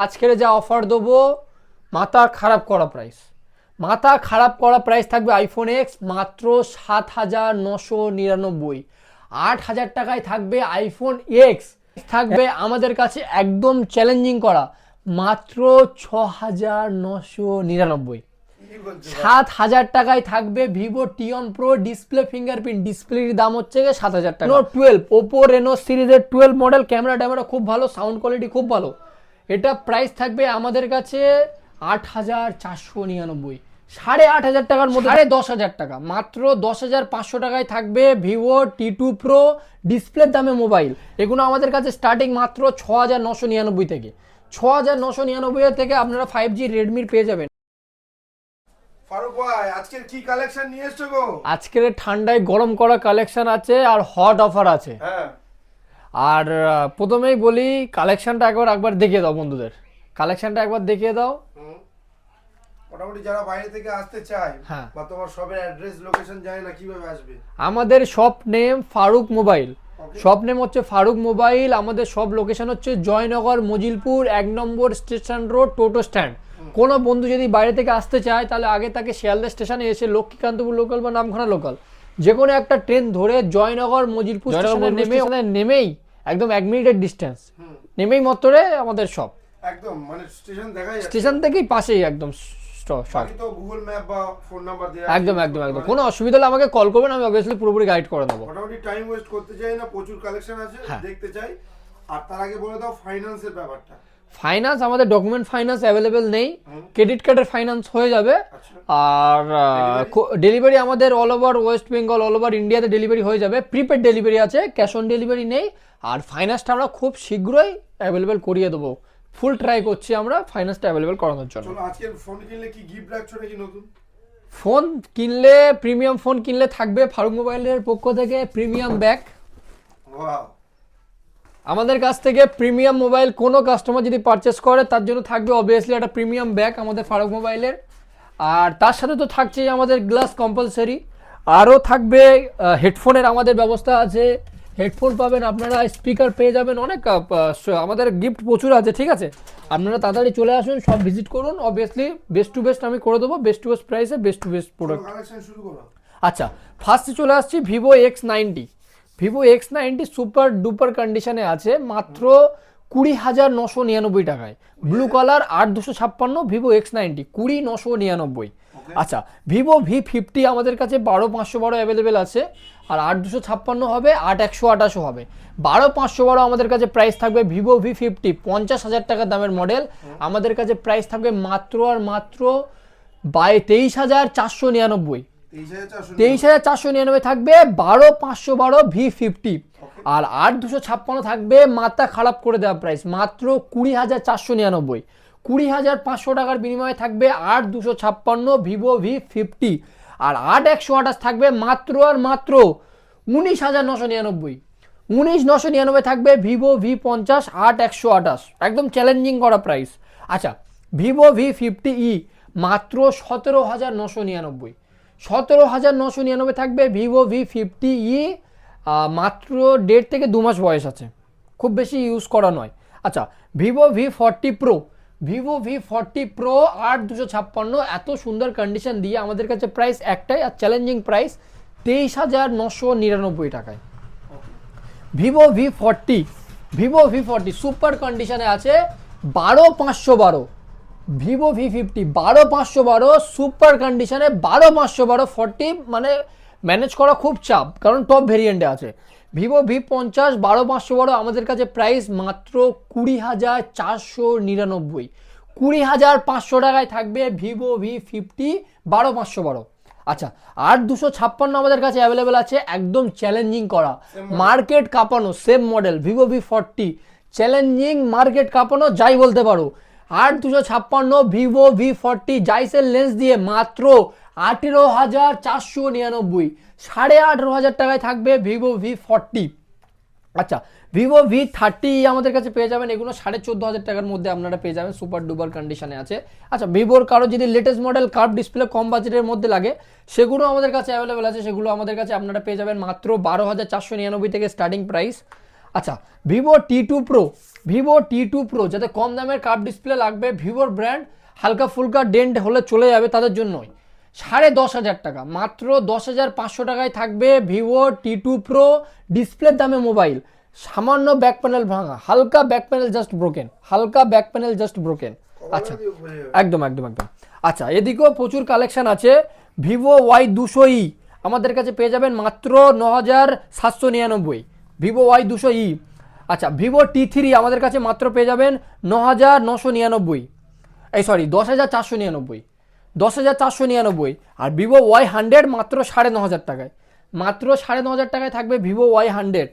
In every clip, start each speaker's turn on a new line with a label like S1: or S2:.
S1: আজকের যা অফার দেবো, মাথা খারাপ করা প্রাইস মাথা খারাপ করা প্রাইস থাকবে আইফোন এক্স মাত্র সাত হাজার নশো নিরানব্বই। আট হাজার টাকায় থাকবে আইফোন এক্স থাকবে আমাদের কাছে একদম চ্যালেঞ্জিং করা, মাত্র ছ হাজার নশো নিরানব্বই। সাত হাজার টাকায় থাকবে Vivo T one pro display fingerprint ডিসপ্লের দাম হচ্ছে সাত হাজার টাকা। টুয়েলভ ওপো রেনো সিরিজের টুয়েলভ মডেল ক্যামেরা ট্যামেরা খুব ভালো সাউন্ড কোয়ালিটি খুব ভালো। এটা প্রাইস থাকবে আমাদের কাছে আট হাজার চারশো নিরানব্বই। সাড়ে আট হাজার টাকার মধ্যে সাড়ে দশ হাজার টাকা। মাত্র দশ হাজার পাঁচশো টাকায় থাকবে ভিভো টি টু প্রো ডিসপ্লের দামে মোবাইল এগুলো আমাদের কাছে স্টার্টিং মাত্র ছ হাজার নশো নিরানব্বই থেকে। ছ হাজার নশো নিরানব্বই থেকে আপনারা ফাইভ জি রেডমির পেয়ে যাবেন।
S2: ফারুক ভাই আজকের কি কালেকশন নিয়ে এসছো গো?
S1: আজকের ঠান্ডায় গরম করা কালেকশন আছে আর হট অফার আছে।
S2: হ্যাঁ।
S1: আর প্রথমেই বলি কালেকশনটা একবার একবার দেখিয়ে দাও বন্ধুদের। কালেকশনটা একবার দেখিয়ে দাও।
S2: মোটামুটি যারা বাইরে থেকে আসতে চায়
S1: হ্যাঁ।
S2: বা তোমার সবের অ্যাড্রেস লোকেশন জানে না কীভাবে আসবে।
S1: আমাদের shop name Faruk mobile. Shop name হচ্ছে ফারুক মোবাইল। আমাদের সব লোকেশন হচ্ছে জয়নগর মজিলপুর এক number station road toto stand কোনো বন্ধু যদি বাইরে থেকে আসতে চায় তাহলে আগে তাকে শিয়ালদা স্টেশনে এসে লক্ষ্মীকান্তপুর লোকাল বা নামখানা লোকাল যে কোনো একটা ট্রেন ধরে জয়নগর মজিলপুর স্টেশনে নেমে ওখানে নেমেই একদম এক মিনিটের ডিস্টেন্স নেমেই মত্তরে আমাদের সব।
S2: একদম মানে স্টেশন দেখা যাচ্ছে।
S1: স্টেশন থেকেই পাশেই একদম
S2: গুগল ম্যাপ বা ফোন নাম্বার
S1: একদম একদম একদম। কোনো অসুবিধা হলে আমাকে কল করবেন আমি অবভিয়াসলি পুরোপুরি গাইড করে দেবো
S2: মোটামুটি টাইম ওয়েস্ট করতে চাই না প্রচুর কালেকশন আছে
S1: হ্যাঁ।
S2: দেখতে চাই। আর তার আগে বলে দাও ফাইন্যান্সের ব্যাপারটা।
S1: ফাইন্যান্স আমাদের ডকুমেন্ট ফাইন্যান্স অ্যাভেলেবেল নেই। ক্রেডিট কার্ডের ফাইন্যান্স হয়ে যাবে।
S2: আচ্ছা।
S1: আর ডেলিভারি আমাদের all over West Bengal all over ইন্ডিয়াতে ডেলিভারি হয়ে যাবে। প্রিপেড ডেলিভারি আছে ক্যাশ অন ডেলিভারি নেই। আর ফাইন্যান্সটা আমরা খুব শীঘ্রই অ্যাভেলেবেল করিয়ে দেবো। ফুল ট্রাই করছি আমরা ফাইন্যান্সটা অ্যাভেলেবেল করানোর জন্য।
S2: ফোন কিনলে কি গিফট রাখছো নাকি নতুন?
S1: ফোন কিনলে প্রিমিয়াম ফোন কিনলে থাকবে ফারুক মোবাইলের পক্ষ থেকে প্রিমিয়াম ব্যাগ
S2: ওয়াও
S1: আমাদের কাছ থেকে প্রিমিয়াম মোবাইল কোনো কাস্টমার যদি পারচেস করে তার জন্য থাকবে অবভিয়াসলি একটা প্রিমিয়াম ব্যাগ আমাদের ফারুক মোবাইলের। আর তার সাথে তো থাকছেই আমাদের গ্লাস কম্পালসারি আরও থাকবে হেডফোনের আমাদের ব্যবস্থা আছে। হেডফোন পাবেন আপনারা স্পিকার পেয়ে যাবেন অনেক আমাদের গিফট প্রচুর আছে ঠিক আছে? আপনারা তাড়াতাড়ি চলে আসুন সব ভিজিট করুন। অবভিয়াসলি বেস্ট টু বেস্ট আমি করে দেবো বেস্ট টু বেস্ট প্রাইসে বেস্ট টু বেস্ট প্রোডাক্ট আচ্ছা ফার্স্টে চলে আসছি Vivo X ninety Vivo X ninety super duper কন্ডিশনে আছে মাত্র কুড়ি হাজার নশো নিরানব্বই টাকায়। ব্লু কালার আট দুশো ছাপ্পান্ন ভিভো এক্স নাইনটি কুড়ি নশো নিরানব্বই। আচ্ছা ভিভো ভি ফিফটি আমাদের কাছে বারো পাঁচশো বারো অ্যাভেলেবেল আছে আর আট দুশো ছাপ্পান্ন হবে আট একশো আঠাশো হবে। বারো পাঁচশো বারো আমাদের কাছে প্রাইস থাকবে ভিভো ভি ফিফটি পঞ্চাশ হাজার টাকা দামের মডেল আমাদের কাছে প্রাইস থাকবে মাত্র আর মাত্র বাই তেইশ হাজার চারশো নিরানব্বই।
S2: তেইশ হাজার চারশো
S1: নিরানব্বই। থাকবে বারো পাঁচশো বারো ভি ফিফটি। আর আট দুশো ছাপ্পান্ন থাকবে মাথা খারাপ করে দেওয়া প্রাইস মাত্র কুড়ি হাজার চারশো নিরানব্বই। কুড়ি হাজার পাঁচশো টাকার বিনিময়ে থাকবে আট দুশো ছাপ্পান্ন ভিভো ভি ফিফটি। আর আট একশো আঠাশ থাকবে মাত্র আর মাত্র উনিশ হাজার নশো নিরানব্বই। উনিশ নশো নিরানব্বই থাকবে ভিভো ভি পঞ্চাশ আট একশো আঠাশ। একদম চ্যালেঞ্জিং করা প্রাইস আচ্ছা ভিভো ভি ফিফটি ই মাত্র সতেরো হাজার নশো নিরানব্বই। সতেরো হাজার নশো নিরানব্বই থাকবে ভিভো ভি ফিফটি ই মাত্র দেড় থেকে দু মাস বয়স আছে। খুব বেশি ইউজ করা নয়। আচ্ছা Vivo V forty pro Vivo V forty pro আট দুশো ছাপ্পান্ন, এত সুন্দর কন্ডিশন দিয়ে আমাদের কাছে প্রাইস একটাই আর চ্যালেঞ্জিং প্রাইস তেইশ হাজার নশো নিরানব্বই টাকায়। Vivo V forty, Vivo V forty super কন্ডিশনে আছে বারো পাঁচশো বারো। ভিভো ভি ফিফটি বারো পাঁচশো বারো সুপার কন্ডিশনে বারো পাঁচশো বারো ফর্টি মানে ম্যানেজ করা খুব চাপ কারণ টপ ভেরিয়েন্টে আছে। ভিভো ভি পঞ্চাশ বারো পাঁচশো বারো আমাদের কাছে প্রাইস মাত্র কুড়ি হাজার চারশো নিরানব্বই। কুড়ি হাজার পাঁচশো টাকায় থাকবে ভিভো ভি ফিফটি বারো পাঁচশো বারো। আচ্ছা আর দুশো ছাপ্পান্ন আমাদের কাছে অ্যাভেলেবেল আছে একদম চ্যালেঞ্জিং করা। মার্কেট কাঁপানো same model Vivo V forty challenging market কাঁপানো যাই বলতে পারো। আট দুশো ছাপ্পান্ন, Vivo V forty Zeiss lens দিয়ে মাত্র আঠেরো হাজার চারশো নিরানব্বই, সাড়ে আঠেরো হাজার টাকায় থাকবে ভিভো ভি ফর্টি আচ্ছা ভিভো ভি থার্টি আমাদের কাছে পেয়ে যাবেন, এগুলো সাড়ে চোদ্দ হাজার টাকার মধ্যে আপনারা পেয়ে যাবেন সুপার ডুপার কন্ডিশনে আছে। আচ্ছা ভিভোর কারও যদি লেটেস্ট মডেল কার্ভ ডিসপ্লে কম বাজেটের মধ্যে লাগে, সেগুলো আমাদের কাছে অ্যাভেলেবেল আছে, সেগুলো আমাদের কাছে আপনারা পেয়ে যাবেন মাত্র বারো হাজার চারশো নিরানব্বই থেকে স্টার্টিং প্রাইস আচ্ছা Vivo T two pro Vivo T two pro যাতে কম দামের কাপ ডিসপ্লে লাগবে ভিভোর ব্র্যান্ড হালকা ফুলকা ডেন্ট হলে চলে যাবে তাদের জন্যই। সাড়ে দশ হাজার টাকা মাত্র দশ হাজার পাঁচশো টাকায় থাকবে ভিভো টি টু প্রো ডিসপ্লের দামে মোবাইল সামান্য ব্যাক প্যানেল ভাঙা হালকা ব্যাক প্যানেল জাস্ট ব্রোকেন হালকা ব্যাক প্যানেল জাস্ট ব্রোকেন আচ্ছা। একদম একদম একদম। আচ্ছা এদিকেও প্রচুর কালেকশন আছে ভিভো ওয়াই দুশো ই আমাদের কাছে পেয়ে যাবেন মাত্র ন হাজার সাতশো নিরানব্বই। ভিভো ওয়াই দুশো ই। আচ্ছা ভিভো টি থ্রি আমাদের কাছে মাত্র পেয়ে যাবেন ন হাজার নশো নিরানব্বই। এই সরি দশ হাজার চারশো নিরানব্বই। দশ হাজার চারশো নিরানব্বই আর ভিভো ওয়াই হান্ড্রেড মাত্র সাড়ে ন হাজার টাকায়। মাত্র সাড়ে ন হাজার টাকায় থাকবে ভিভো ওয়াই হান্ড্রেড।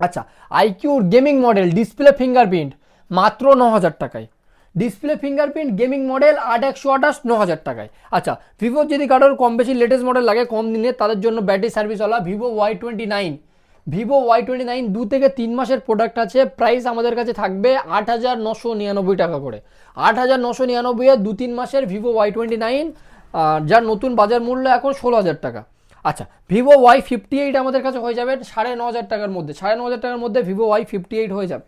S1: আচ্ছা আইকিউর গেমিং মডেল, ডিসপ্লে ফিঙ্গারপ্রিন্ট, মাত্র ন হাজার টাকায়। ডিসপ্লে ফিঙ্গারপ্রিন্ট, গেমিং মডেল, আট একশো আঠাশ ন হাজার টাকায়। আচ্ছা ভিভোর যদি কারোর কম বেশি লেটেস্ট মডেল লাগে কম দিনে, তাদের জন্য battery সার্ভিসওয়ালা Vivo Y twenty nine. Vivo Y twenty nine দু থেকে তিন মাসের প্রোডাক্ট আছে। প্রাইস আমাদের কাছে থাকবে আট হাজার নশো নিরানব্বই টাকা করে। আট হাজার নশো নিরানব্বই দু তিন মাসের ভিভো ওয়াই টোয়েন্টি নাইন যার নতুন বাজার মূল্য এখন ষোলো হাজার টাকা। আচ্ছা ভিভো ওয়াই ফিফটি এইট আমাদের কাছে হয়ে যাবে সাড়ে ন হাজার টাকার মধ্যে। সাড়ে ন হাজার টাকার মধ্যে ভিভো ওয়াই ফিফটি এইট হয়ে যাবে।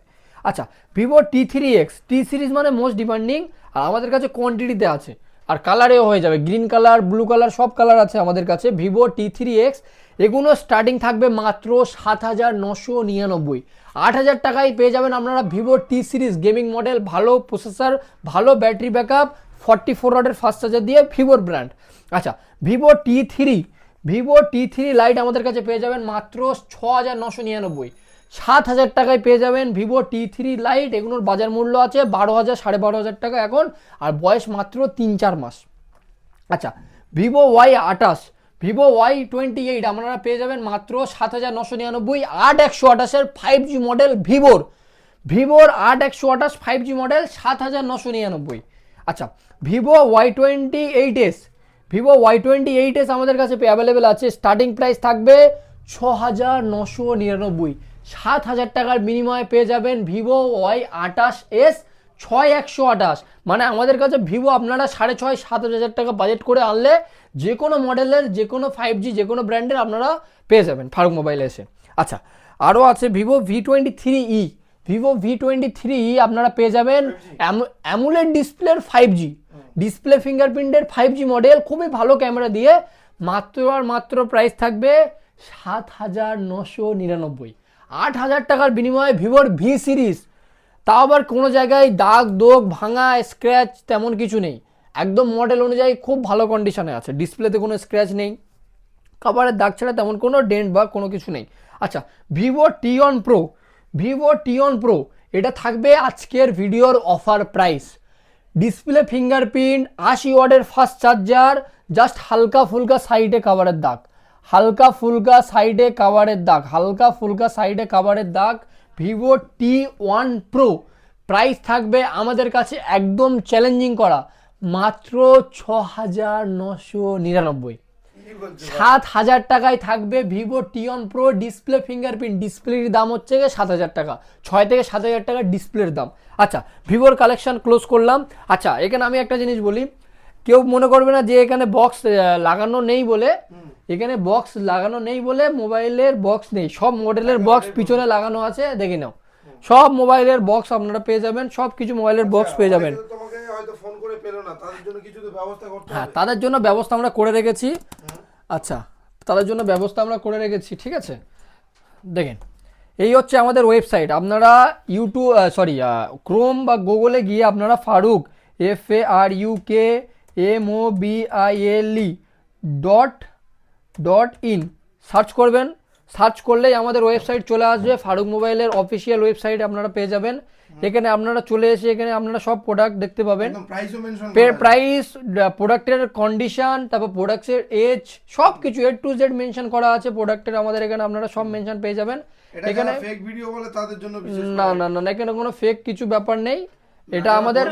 S1: আচ্ছা Vivo T three X T series মানে মোস্ট ডিমান্ডিং আর আমাদের কাছে কোয়ান্টিটিতে আছে। আর কালারেও হয়ে যাবে। গ্রিন কালার ব্লু কালার সব কালার আছে আমাদের কাছে। ভিভো টি থ্রি এক্স এগুলো স্টার্টিং থাকবে মাত্র সাত হাজার নশো নিরানব্বই। আট হাজার টাকায় পেয়ে যাবেন আপনারা Vivo T series gaming model ভালো প্রসেসর ভালো ব্যাটারি ব্যাকআপ ফর্টি ফোর ওয়াটের ফাস্ট চার্জার দিয়ে ভিভোর ব্র্যান্ড আচ্ছা Vivo T three Vivo T three lite আমাদের কাছে পেয়ে যাবেন মাত্র ছ হাজার নশো নিরানব্বই। সাত হাজার টাকায় পেয়ে যাবেন ভিভো টি থ্রি লাইট এগুলোর বাজার মূল্য আছে বারো হাজার, সাড়ে বারো হাজার টাকা এখন, আর বয়স মাত্র তিন চার মাস। আচ্ছা ভিভো ওয়াই আটাশ ভিভো ওয়াই টোয়েন্টি এইট আপনারা পেয়ে যাবেন মাত্র সাত হাজার নশো নিরানব্বই আট একশো আঠাশের ফাইভ জি মডেল ভিভোর। ভিভোর আট একশো আঠাশ ফাইভ জি মডেল সাত হাজার নশো নিরানব্বই। আচ্ছা Vivo Y twenty eight S, Vivo Y twenty eight S আমাদের কাছে অ্যাভেলেবেল আছে। স্টার্টিং প্রাইস থাকবে ছ হাজার নশো নিরানব্বই। সাত হাজার টাকার বিনিময়ে পেয়ে যাবেন ভিভো ওয়াই আটাশ এস ছয় একশো আঠাশ। মানে আমাদের কাছে ভিভো আপনারা সাড়ে ছয়, সাত হাজার টাকা বাজেট করে আনলে যে কোনো মডেলের যে কোনো ফাইভ জি যে কোনো ব্র্যান্ডের আপনারা পেয়ে যাবেন ফারুক মোবাইলে এসে। আচ্ছা আরও আছে Vivo V twenty three E Vivo V twenty three E আপনারা পেয়ে যাবেন অ্যামুলেট ডিসপ্লের ফাইভ জি ডিসপ্লে ফিঙ্গারপ্রিন্টের ফাইভ জি মডেল খুবই ভালো ক্যামেরা দিয়ে মাত্র আর মাত্র প্রাইস থাকবে সাত হাজার নশো নিরানব্বই। আট হাজার টাকার বিনিময়ে ভিভোর ভি সিরিজ তাও আবার কোনো জায়গায় দাগ দোগ ভাঙা স্ক্র্যাচ তেমন কিছু নেই। একদম মডেল অনুযায়ী খুব ভালো কন্ডিশনে আছে। ডিসপ্লেতে কোনো স্ক্র্যাচ নেই কাভারের দাগ ছাড়া তেমন কোনো ডেন্ট বা কোনো কিছু নেই। আচ্ছা Vivo T one pro Vivo T one pro এটা থাকবে আজকের ভিডিওর অফার প্রাইস ডিসপ্লে ফিঙ্গারপ্রিন্ট আশি ওয়ার্ডের ফাস্ট চার্জার জাস্ট হালকা ফুলকা সাইডে কাভারের দাগ। হালকা ফুলকা সাইডে কাভারের দাগ, হালকা ফুলকা সাইডে কাভারের দাগ। Vivo T one pro price থাকবে আমাদের কাছে একদম চ্যালেঞ্জিং করা। মাত্র ছ হাজার নশো নিরানব্বই। সাত হাজার টাকায় থাকবে Vivo T one pro display fingerprint. ডিসপ্লের দাম হচ্ছে গিয়ে সাত হাজার টাকা। ছয় থেকে সাত হাজার টাকা ডিসপ্লের দাম। আচ্ছা ভিভোর কালেকশন ক্লোজ করলাম। আচ্ছা এখানে আমি একটা জিনিস বলি। কেউ মনে করবে না যে এখানে বক্স লাগানো নেই বলে। এখানে বক্স লাগানো নেই বলে মোবাইলের বক্স নেই। সব মডেলের বক্স পিছনে লাগানো আছে। দেখে নাও। সব মোবাইলের বক্স আপনারা পেয়ে যাবেন সব কিছু মোবাইলের বক্স পেয়ে যাবেন। হ্যাঁ তাদের জন্য ব্যবস্থা আমরা করে রেখেছি। আচ্ছা তাদের জন্য ব্যবস্থা আমরা করে রেখেছি ঠিক আছে? দেখেন এই হচ্ছে আমাদের ওয়েবসাইট আপনারা ইউটিউব সরি ক্রোম বা গুগলে গিয়ে আপনারা Faruk F A R U K M O B I L E dot dot in search করবেন। সার্চ করলেই আমাদের ওয়েবসাইট চলে আসবে ফারুক মোবাইলের অফিসিয়াল ওয়েবসাইট আপনারা পেয়ে যাবেন। এখানে আপনারা চলে এসে এখানে আপনারা সব প্রোডাক্ট দেখতে পাবেন। প্রাইস প্রোডাক্টের কন্ডিশন তারপর প্রোডাক্টের এজ সব কিছু এ টু জেড মেনশন করা আছে। প্রোডাক্টের আমাদের এখানে আপনারা সব মেনশন পেয়ে যাবেন। এখানে
S2: ফেক ভিডিও বলে তাদের জন্য
S1: না না না এখানে কোনো ফেক কিছু ব্যাপার নেই। এটা আমাদের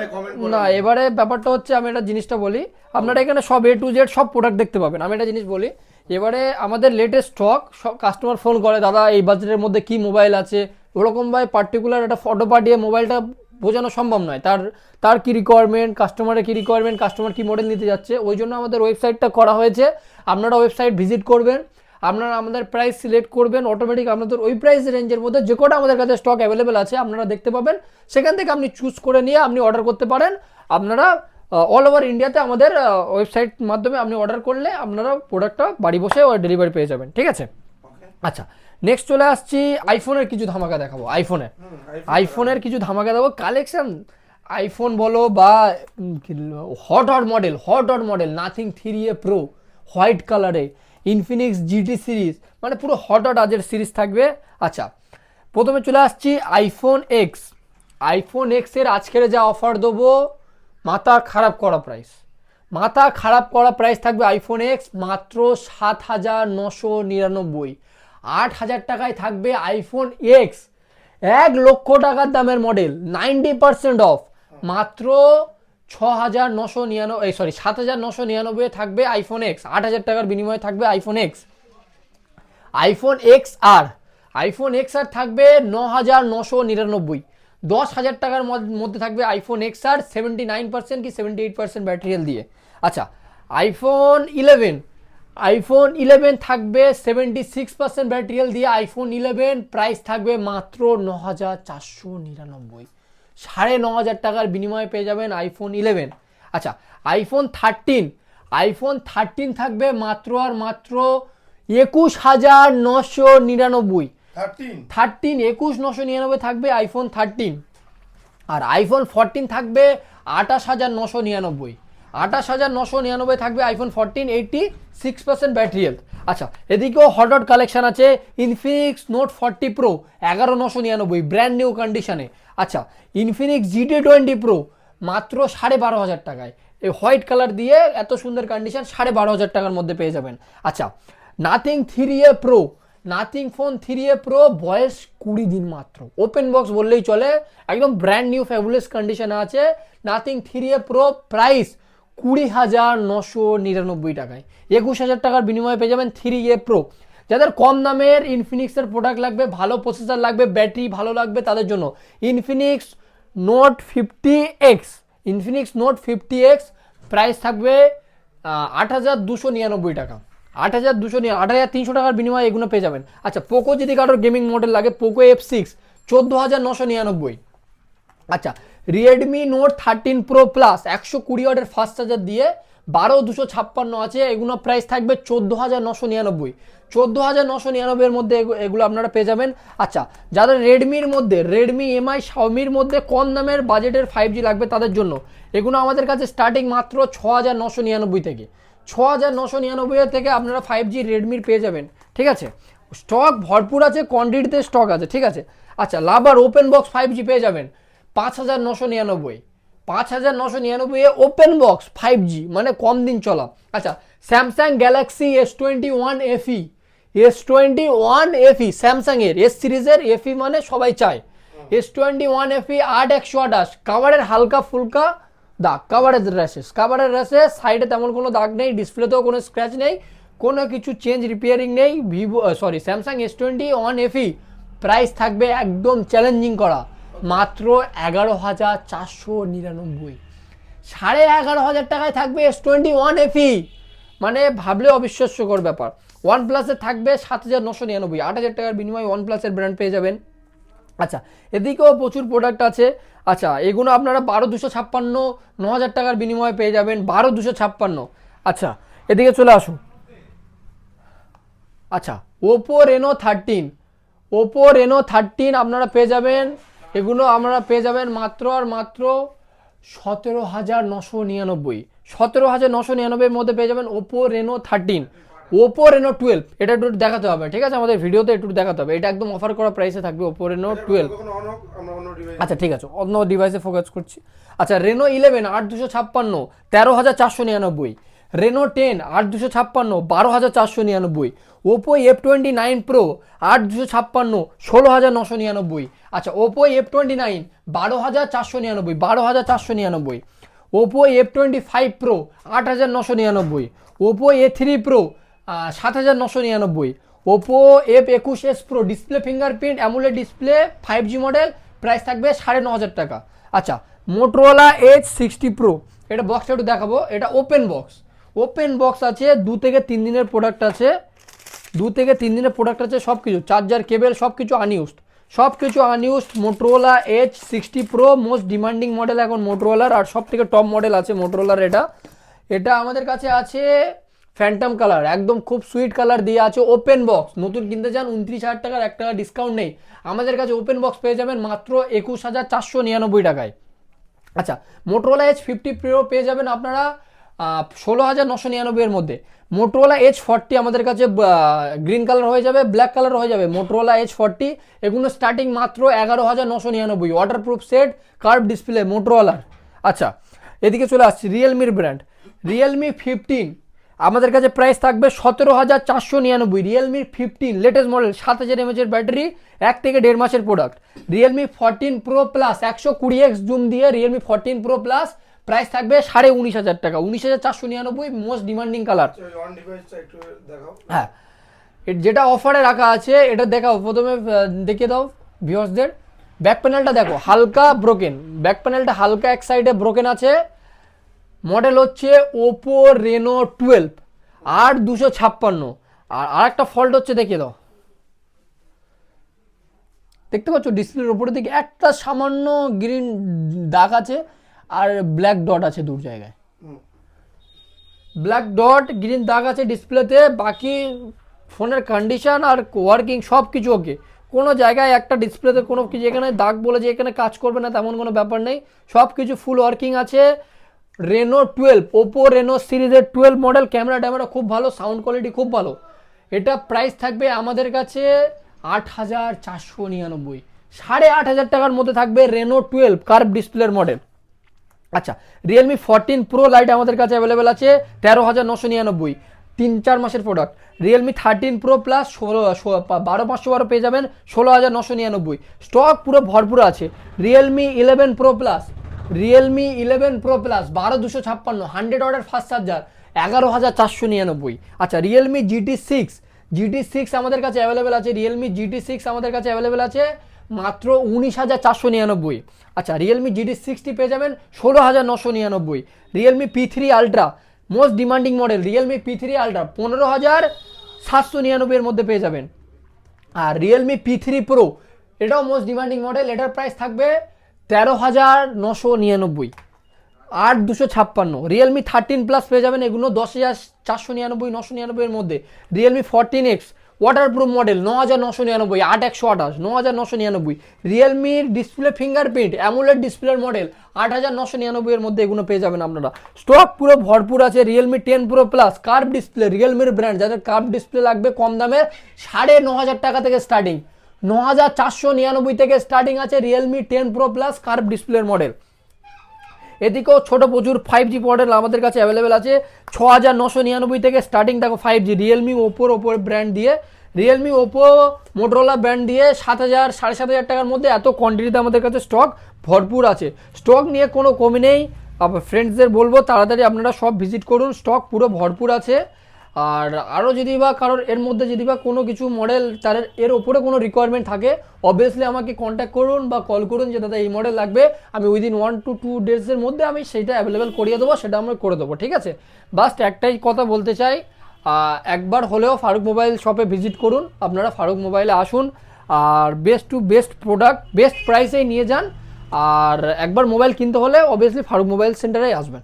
S1: না এবারে ব্যাপারটা হচ্ছে আমি একটা জিনিসটা বলি। আপনারা এখানে সব এ টু জেড সব প্রোডাক্ট দেখতে পাবেন। আমি একটা জিনিস বলি এবারে আমাদের লেটেস্ট স্টক সব কাস্টমার ফোন করে, দাদা, এই বাজেটের মধ্যে কি মোবাইল আছে? ওরকম ভাই পার্টিকুলার একটা ফটো পাঠিয়ে মোবাইলটা বোঝানো সম্ভব নয়। তার তার কী রিকোয়ারমেন্ট কাস্টমারের কী রিকোয়ারমেন্ট কাস্টমার কী মডেল নিতে যাচ্ছে, ওই জন্য আমাদের ওয়েবসাইটটা করা হয়েছে। আপনারা ওয়েবসাইট ভিজিট করবেন, আপনারা আমাদের প্রাইস সিলেক্ট করবেন অটোমেটিক আপনাদের ওই প্রাইস রেঞ্জের মধ্যে যে কটা আমাদের কাছে স্টক অ্যাভেলেবেল আছে, আপনারা দেখতে পাবেন। সেখান থেকে আপনি চুজ করে নিয়ে আপনি অর্ডার করতে পারেন। আপনারা অল ওভার ইন্ডিয়াতে আমাদের ওয়েবসাইট মাধ্যমে আপনি অর্ডার করলে আপনারা প্রোডাক্টটা বাড়ি বসে ডেলিভারি পেয়ে যাবেন ঠিক আছে? আচ্ছা নেক্সট চলে আসছি আইফোনের কিছু ধামাকা দেখাবো আইফোনের আইফোনের কিছু ধামাকা দেবো কালেকশন আইফোন বলো বা hot hot model hot hot model Nothing three A pro white কালারে ইনফিনিক্স জিটি সিরিজ মানে পুরো হট হট আজের সিরিজ থাকবে। আচ্ছা প্রথমে চলে আসছি আইফোন এক্স আইফোন এক্সের আজকের যা অফার দেবো মাথা খারাপ করা প্রাইস মাথা খারাপ করা প্রাইস থাকবে আইফোন এক্স মাত্র সাত হাজার নশো নিরানব্বই। আট হাজার টাকায় থাকবে আইফোন এক্স এক লক্ষ টাকার দামের মডেল নাইনটি পার্সেন্ট অফ মাত্র ছ হাজার নশো নিরানব্বই সরি সাত হাজার নশো নিরানব্বই থাকবে আইফোন এক্স আট হাজার টাকার বিনিময়ে থাকবে iPhone X iPhone X R iPhone X R থাকবে ন হাজার নশো নিরানব্বই। দশ হাজার টাকার মধ্যে থাকবে iPhone X R seventy nine percent কি সেভেন্টি এইট পার্সেন্ট ব্যাটারিয়াল দিয়ে। আচ্ছা আইফোন ইলেভেন আইফোন ইলেভেন থাকবে সেভেন্টি সিক্স পার্সেন্ট ব্যাটারিয়াল দিয়ে আইফোন ইলেভেন প্রাইস থাকবে মাত্র ন হাজার চারশো নিরানব্বই। সাড়ে ন হাজার টাকার বিনিময়ে পেয়ে যাবেন আইফোন ইলেভেন আচ্ছা আইফোন থার্টিন আইফোন থার্টিন থাকবে মাত্র আর মাত্র একুশ হাজার নশো নিরানব্বই।
S2: থার্টিন
S1: একুশ, নশো নিরানব্বই থাকবে আইফোন থার্টিন আর আইফোন ফোরটিন থাকবে আঠাশ হাজার নশো নিরানব্বই। আঠাশ হাজার নশো নিরানব্বই থাকবে iPhone fourteen eighty six percent battery health আচ্ছা এদিকেও হট হট কালেকশান আছে ইনফিনিক্স নোট ফর্টি প্রো এগারো, নশো নিরানব্বই ব্র্যান্ড নিউ কন্ডিশনে আচ্ছা ইনফিনিক্স জিটি টোয়েন্টি প্রো মাত্র সাড়ে বারো হাজার টাকায়। এই হোয়াইট কালার দিয়ে এত সুন্দর কন্ডিশন সাড়ে বারো হাজার টাকার মধ্যে পেয়ে যাবেন। আচ্ছা Nothing three A Pro Nothing phone three A Pro বয়স কুড়ি দিন মাত্র। ওপেন বক্স বললেই চলে, একদম ব্র্যান্ড নিউ ফ্যাবুলাস কন্ডিশনে আছে। Nothing three A Pro price কুড়ি হাজার নশো নিরানব্বই টাকায়। একুশ হাজার টাকার বিনিময়ে পেয়ে যাবেন থ্রি এ প্রো যাদের কম দামের ইনফিনিক্সের প্রোডাক্ট লাগবে, ভালো প্রসেসর লাগবে ব্যাটারি ভালো লাগবে তাদের জন্য Infinix Note fifty X Infinix Note fifty X price থাকবে আট হাজার দুশো নিরানব্বই টাকা। আট হাজার দুশো নিয়ে আট হাজার তিনশো টাকার বিনিময়ে এগুলো পেয়ে যাবেন। আচ্ছা পোকো যদি কারোর গেমিং মডেল লাগে, পোকো এফ সিক্স চোদ্দ হাজার নশো নিরানব্বই। আচ্ছা Realme Note thirteen Pro plus একশো কুড়ি ওয়াটের ফাস্ট চার্জার দিয়ে বারো দুশো ছাপ্পান্ন আছে, এগুলো প্রাইস থাকবে চোদ্দ হাজার নশো নিরানব্বই। চোদ্দ হাজার নশো নিরানব্বইয়ের মধ্যে এগু- এগুলো আপনারা পেয়ে যাবেন। আচ্ছা যাদের রেডমির মধ্যে রেডমি এমআই শাওমির মধ্যে কম দামের বাজেটের ফাইভ জি লাগবে তাদের জন্য, এগুলো আমাদের কাছে স্টার্টিং মাত্র ছ হাজার নশো নিরানব্বই থেকে। ছ হাজার নশো নিরানব্বই থেকে আপনারা ফাইভ জি রেডমির পেয়ে যাবেন ঠিক আছে? স্টক ভরপুর আছে কোয়ান্টিটিতে স্টক আছে ঠিক আছে? আচ্ছা লাভার ওপেন বক্স ফাইভ জি পেয়ে যাবেন পাঁচ হাজার নশো নিরানব্বই। পাঁচ হাজার নশো নিরানব্বই a open box five G মানে কম দিন চলা। আচ্ছা Samsung Galaxy S twenty one FE S twenty one FE স্যামসাংয়ের এস সিরিজের এফই মানে সবাই চায়। এস টোয়েন্টি ওয়ান এফই আট একশো আঠাশ কাভারের হালকা ফুলকা দাগ কাভারের র্যাশেস কাভারের র্যাশেস সাইডে তেমন কোনো দাগ নেই ডিসপ্লেতেও কোনো স্ক্র্যাচ নেই, কোনো কিছু চেঞ্জ রিপেয়ারিং নেই। Vivo sorry Samsung S twenty one FE price থাকবে একদম চ্যালেঞ্জিং করা। মাত্র এগারো হাজার চারশো নিরানব্বই। সাড়ে এগারো হাজার টাকায় থাকবে এস টোয়েন্টি ওয়ান এফি মানে ভাবলে অবিশ্বাস্যকর ব্যাপার। ওয়ান প্লাসের থাকবে সাত হাজার নশো নিরানব্বই। আট হাজার টাকার বিনিময়ে ওয়ান প্লাসের ব্র্যান্ড পেয়ে যাবেন। আচ্ছা এদিকেও প্রচুর প্রোডাক্ট আছে। আচ্ছা এগুলো আপনারা বারো দুশো ছাপ্পান্ন, ন হাজার টাকার বিনিময়ে পেয়ে যাবেন, বারো দুশো ছাপ্পান্ন। আচ্ছা এদিকে চলে আসুন। আচ্ছা Oppo Reno thirteen, Oppo Reno thirteen আপনারা পেয়ে যাবেন, এগুলো আপনারা পেয়ে যাবেন মাত্র আর মাত্র সতেরো হাজার নশো নিরানব্বই। সতেরো হাজার নশো নিরানব্বইয়ের মধ্যে পেয়ে যাবেন Oppo Reno thirteen. Oppo Reno twelve এটা একটু দেখাতে হবে ঠিক আছে? আমাদের ভিডিওতে একটু দেখাতে হবে। এটা একদম অফার করা প্রাইসে থাকবে ওপো রেনো টুয়েলভ আচ্ছা ঠিক আছে। অন্য ডিভাইসে ফোকাস করছি। আচ্ছা রেনো ইলেভেন আট দুশো ছাপ্পান্ন তেরো হাজার চারশো নিরানব্বই। রেনো টেন আট দুশো ছাপ্পান্ন বারো হাজার চারশো নিরানব্বই। Oppo F twenty nine Pro আট দুশো ছাপ্পান্ন ষোলো হাজার নশো নিরানব্বই। আচ্ছা ওপো এফ টোয়েন্টি নাইন বারো হাজার চারশো নিরানব্বই বারো হাজার চারশো নিরানব্বই। Oppo F twenty five Pro আট হাজার নশো নিরানব্বই। ওপো এ থ্রি প্রো সাত হাজার নশো নিরানব্বই। ওপো এফ একুশ S Pro display fingerprint AMOLED display five G model price থাকবে সাড়ে ন হাজার টাকা। আচ্ছা মোটরোলা এইচ সিক্সটি প্রো এটা বক্সটা একটু দেখাবো। এটা ওপেন বক্স ওপেন বক্স আছে, দু থেকে তিন দিনের প্রোডাক্ট আছে। দু থেকে তিন দিনের প্রোডাক্ট আছে সব কিছু চার্জার কেবেল সব কিছু আনইউজড সব কিছু unused Motorola H sixty Pro most demanding model এখন মোটরোলার আর সব থেকে টপ মডেল আছে মোটরোলার এটা। এটা আমাদের কাছে আছে ফ্যান্টম কালার একদম খুব সুইট কালার দিয়ে আছে ওপেন বক্স নতুন কিনতে চান উনত্রিশ হাজার টাকার এক টাকা ডিসকাউন্ট নেই। আমাদের কাছে ওপেন বক্স পেয়ে যাবেন মাত্র একুশ হাজার চারশো নিরানব্বই টাকায়। আচ্ছা মোটরোলা এইচ ফিফটি প্রো পেয়ে যাবেন আপনারা ষোলো হাজার নশো নিরানব্বইয়ের মধ্যে। মোটরোলা এইচ ফর্টি আমাদের কাছে গ্রিন কালার হয়ে যাবে ব্ল্যাক কালার হয়ে যাবে। মোটরোলা এইচ ফর্টি এগুলো স্টার্টিং মাত্র এগারো হাজার নশো নিরানব্বই। ওয়াটারপ্রুফ সেট কার্ভ ডিসপ্লে মোটরোলার আচ্ছা এদিকে চলে আসছি রিয়েলমির ব্র্যান্ড রিয়েলমি ফিফটিন আমাদের কাছে প্রাইস থাকবে সতেরো হাজার চারশো নিরানব্বই। রিয়েলমি ফিফটিন লেটেস্ট মডেল সাত হাজার এমএচের ব্যাটারি এক থেকে দেড় মাসের product Realme fourteen Pro plus একশো কুড়ি এক্স জুম দিয়ে Realme fourteen Pro plus price থাকবে সাড়ে উনিশ হাজার টাকা। উনিশ হাজার চারশো নিরানব্বই মোস্ট ডিমান্ডিং কালার হ্যাঁ। যেটা অফারে রাখা আছে এটা দেখাও। প্রথমে দেখিয়ে দাও ভিউয়ার্সদের ব্যাক প্যানেলটা দেখো হালকা ব্রোকেন ব্যাক প্যানেলটা হালকা এক সাইডে ব্রোকেন আছে। মডেল হচ্ছে ওপো রেনো টুয়েলভ আর দুশো ছাপ্পান্ন। আর আরেকটা ফল্ট হচ্ছে, দেখে দাও। দেখতে পাচ্ছ ডিসপ্লের ওপরের দিকে একটা সামান্য গ্রিন দাগ আছে আর ব্ল্যাক ডট আছে দূর জায়গায়। ব্ল্যাক ডট গ্রিন দাগ আছে ডিসপ্লেতে বাকি ফোনের কন্ডিশন আর ওয়ার্কিং সব কিছু ওকে কোনো জায়গায় একটা ডিসপ্লেতে কোনো কিছু এখানে দাগ বলে যে এখানে কাজ করবে না, তেমন কোনো ব্যাপার নেই। সব কিছু ফুল ওয়ার্কিং আছে। রেনো টুয়েলভ ওপো রেনো সিরিজের টুয়েলভ মডেল ক্যামেরা ট্যামেরা খুব ভালো সাউন্ড কোয়ালিটি খুব ভালো। এটা প্রাইস থাকবে আমাদের কাছে আট হাজার চারশো নিরানব্বই। সাড়ে আট হাজার টাকার মধ্যে থাকবে রেনো টুয়েলভ কার্ভ ডিসপ্লের মডেল আচ্ছা রিয়েলমি ফোরটিন প্রো লাইট আমাদের কাছে অ্যাভেলেবেল আছে তেরো হাজার নশো নিরানব্বই। তিন চার মাসের product Realme thirteen Pro plus ষোলো বারো পাঁচশো বারো পেয়ে যাবেন ষোলো হাজার নশো নিরানব্বই। স্টক পুরো ভরপুর আছে। Realme eleven Pro plus Realme eleven Pro plus বারো দুশো ছাপ্পান্ন হান্ড্রেড অর্ডার ফার্স্ট চার্জার এগারো হাজার চারশো নিরানব্বই। আচ্ছা Realme GT six GT six আমাদের কাছে অ্যাভেলেবেল আছে রিয়েলমি জিটি সিক্স আমাদের কাছে অ্যাভেলেবেল আছে মাত্র উনিশ হাজার চারশো নিরানব্বই। আচ্ছা রিয়েলমি জিটি সিক্সটি পেয়ে যাবেন ষোলো হাজার নশো নিরানব্বই। Realme P three ultra most demanding model Realme P three ultra পনেরো হাজার সাতশো নিরানব্বইয়ের মধ্যে পেয়ে যাবেন। আর রিয়েলমি পি থ্রি প্রো এটাও মোস্ট ডিমান্ডিং মডেল এটার প্রাইস থাকবে তেরো হাজার নশো নিরানব্বই। আট দুশো ছাপ্পান্ন। রিয়েলমি থার্টিন প্লাস পেয়ে যাবেন এগুলো দশ হাজার চারশো নিরানব্বই, নশো নিরানব্বইয়ের মধ্যে। Realme fourteen X waterproof model ন হাজার নশো নিরানব্বই, আট একশো আঠাশ ন হাজার নশো নিরানব্বই। রিয়েলমির ডিসপ্লে ফিঙ্গারপ্রিন্ট অ্যামুলেট ডিসপ্লের মডেল আট হাজার নশো নিরানব্বইয়ের মধ্যে এগুলো পেয়ে যাবেন আপনারা। স্টক পুরো ভরপুর আছে Realme ten Pro plus curve display রিয়েলমির brand যাদের কার্ভ ডিসপ্লে লাগবে কম দামে, সাড়ে ন হাজার টাকা থেকে স্টার্টিং ন হাজার চারশো নিরানব্বই থেকে স্টার্টিং আছে Realme ten Pro plus curve ডিসপ্লের মডেল এদিকেও ছোট প্রচুর ফাইভ জি মডেল আমাদের কাছে অ্যাভেলেবেল আছে। ছ হাজার নশো নিরানব্বই থেকে স্টার্টিং দেখো ফাইভ জি রিয়েলমি ওপোর ওপর ব্র্যান্ড দিয়ে। রিয়েলমি ওপো মোটরোলা ব্র্যান্ড দিয়ে সাত হাজার, সাড়ে সাত হাজার টাকার মধ্যে এত কোয়ান্টিটিতে আমাদের কাছে স্টক ভরপুর আছে। স্টক নিয়ে কোনো কমি নেই। আবার ফ্রেন্ডসদের বলব, তাড়াতাড়ি আপনারা সব ভিজিট করুন। স্টক পুরো ভরপুর আছে। আর আরও যদি বা কারোর এর মধ্যে যদি বা কোনো কিছু মডেল তাদের এর ওপরে কোনো রিকোয়ারমেন্ট থাকে অবভিয়াসলি আমাকে কন্ট্যাক্ট করুন বা কল করুন যে, দাদা, এই মডেল লাগবে, আমি উইদিন ওয়ান টু টু ডেজের মধ্যে আমি সেইটা অ্যাভেলেবেল করিয়ে দেবো, সেটা আমরা করে দেবো। ঠিক আছে? বাস্ট একটাই কথা বলতে চাই একবার হলেও ফারুক মোবাইল শপে ভিজিট করুন, আপনারা ফারুক মোবাইলে আসুন, আর best to best product best প্রাইসেই নিয়ে যান, আর একবার মোবাইল কিনতে হলে অবভিয়াসলি ফারুক মোবাইল সেন্টারেই আসবেন।